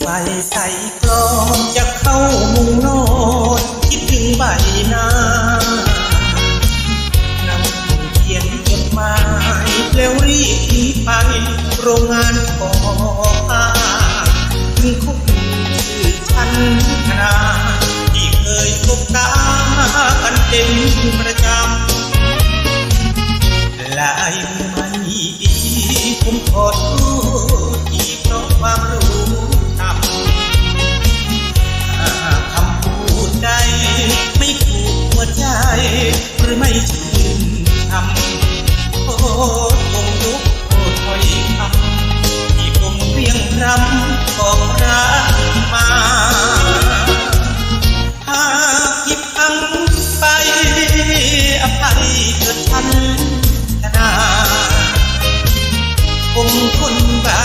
ไฟใส่กลองจะเข้ามุงโนดคิดถึงใบหน้านำเขียนจดหมายแล้วรีบหนีไปโรงงานก่อผ้าถึงคุกคือฉันขนาที่เคยตบตากันเป็นประจำแลายไม่ดีผมขอโทษ หรือไม่ชื่นทำโอ้คงลุกโอ้ถอยคำที่ผมเรียงรำขอกรักมาหากหยิบอังไปอภัยเกิดฉันนาผมคนบ้า